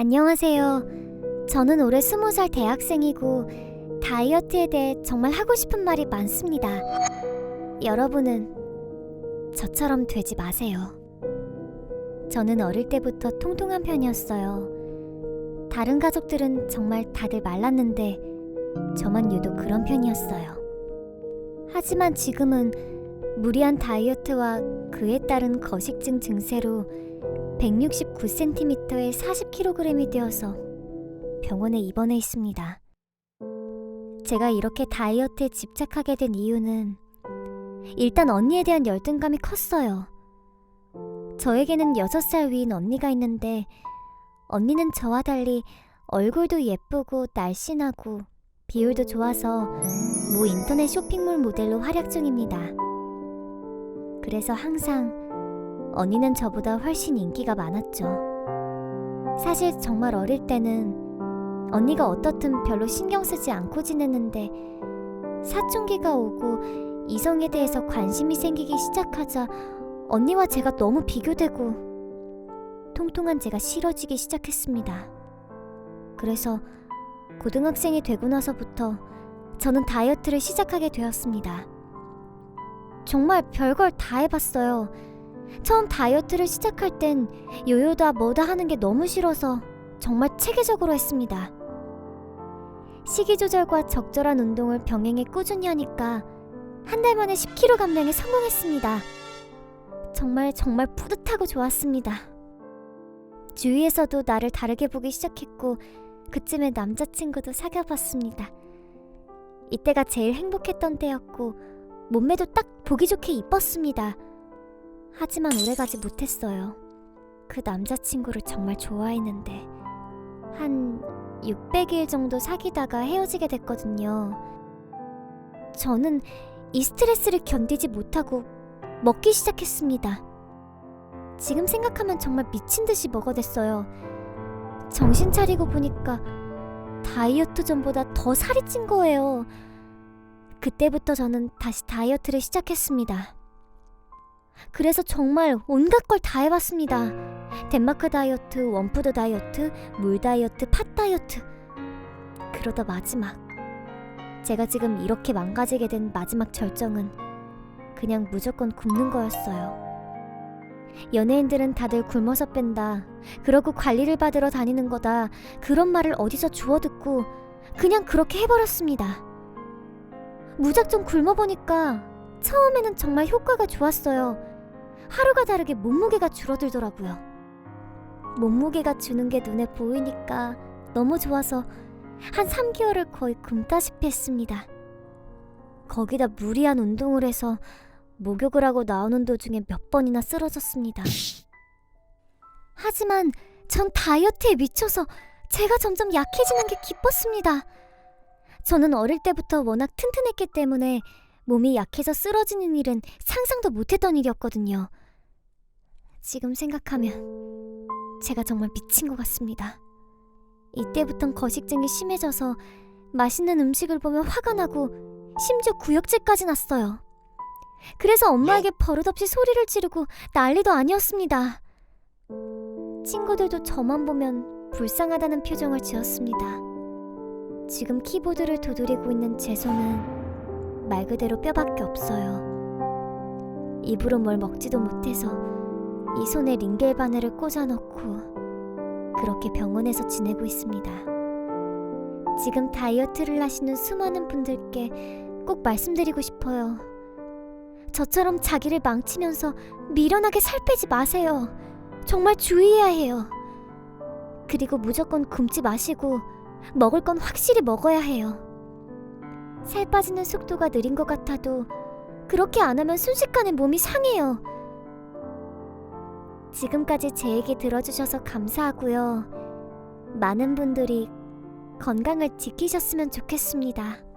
안녕하세요. 저는 올해 스무 살 대학생이고 다이어트에 대해 정말 하고 싶은 말이 많습니다. 여러분은 저처럼 되지 마세요. 저는 어릴 때부터 통통한 편이었어요. 다른 가족들은 정말 다들 말랐는데 저만 유독 그런 편이었어요. 하지만 지금은 무리한 다이어트와 그에 따른 거식증 증세로 169cm에 40kg이 되어서 병원에 입원해 있습니다. 제가 이렇게 다이어트에 집착하게 된 이유는 일단 언니에 대한 열등감이 컸어요. 저에게는 6살 위인 언니가 있는데 언니는 저와 달리 얼굴도 예쁘고 날씬하고 비율도 좋아서 모 인터넷 쇼핑몰 모델로 활약 중입니다. 그래서 항상 언니는 저보다 훨씬 인기가 많았죠. 사실 정말 어릴 때는 언니가 어떻든 별로 신경 쓰지 않고 지냈는데 사춘기가 오고 이성에 대해서 관심이 생기기 시작하자 언니와 제가 너무 비교되고 통통한 제가 싫어지기 시작했습니다. 그래서 고등학생이 되고 나서부터 저는 다이어트를 시작하게 되었습니다. 정말 별걸 다 해봤어요. 처음 다이어트를 시작할 땐 요요다 뭐다 하는 게 너무 싫어서 정말 체계적으로 했습니다. 식이 조절과 적절한 운동을 병행해 꾸준히 하니까 한 달 만에 10kg 감량에 성공했습니다. 정말 정말 뿌듯하고 좋았습니다. 주위에서도 나를 다르게 보기 시작했고 그쯤에 남자친구도 사귀어봤습니다. 이때가 제일 행복했던 때였고 몸매도 딱 보기 좋게 이뻤습니다. 하지만 오래가지 못했어요. 그 남자친구를 정말 좋아했는데 한 600일 정도 사귀다가 헤어지게 됐거든요. 저는 이 스트레스를 견디지 못하고 먹기 시작했습니다. 지금 생각하면 정말 미친 듯이 먹어댔어요. 정신 차리고 보니까 다이어트 전보다 더 살이 찐 거예요. 그때부터 저는 다시 다이어트를 시작했습니다. 그래서 정말 온갖 걸 다 해봤습니다. 덴마크 다이어트, 원푸드 다이어트, 물 다이어트, 팥 다이어트. 그러다 마지막. 제가 지금 이렇게 망가지게 된 마지막 절정은 그냥 무조건 굶는 거였어요. 연예인들은 다들 굶어서 뺀다. 그러고 관리를 받으러 다니는 거다. 그런 말을 어디서 주워 듣고 그냥 그렇게 해버렸습니다. 무작정 굶어보니까 처음에는 정말 효과가 좋았어요. 하루가 다르게 몸무게가 줄어들더라고요. 몸무게가 주는 게 눈에 보이니까 너무 좋아서 한 3개월을 거의 굶다시피 했습니다. 거기다 무리한 운동을 해서 목욕을 하고 나오는 도중에 몇 번이나 쓰러졌습니다. 하지만 전 다이어트에 미쳐서 제가 점점 약해지는 게 기뻤습니다. 저는 어릴 때부터 워낙 튼튼했기 때문에 몸이 약해서 쓰러지는 일은 상상도 못했던 일이었거든요. 지금 생각하면 제가 정말 미친 것 같습니다. 이때부턴 거식증이 심해져서 맛있는 음식을 보면 화가 나고 심지어 구역질까지 났어요. 그래서 엄마에게 버릇없이 소리를 지르고 난리도 아니었습니다. 친구들도 저만 보면 불쌍하다는 표정을 지었습니다. 지금 키보드를 두드리고 있는 제 손은 말 그대로 뼈밖에 없어요. 입으로 뭘 먹지도 못해서 이 손에 링겔 바늘을 꽂아 넣고 그렇게 병원에서 지내고 있습니다. 지금 다이어트를 하시는 수많은 분들께 꼭 말씀드리고 싶어요. 저처럼 자기를 망치면서 미련하게 살 빼지 마세요. 정말 주의해야 해요. 그리고 무조건 굶지 마시고 먹을 건 확실히 먹어야 해요. 살 빠지는 속도가 느린 것 같아도 그렇게 안 하면 순식간에 몸이 상해요. 지금까지 제 얘기 들어주셔서 감사하고요. 많은 분들이 건강을 지키셨으면 좋겠습니다.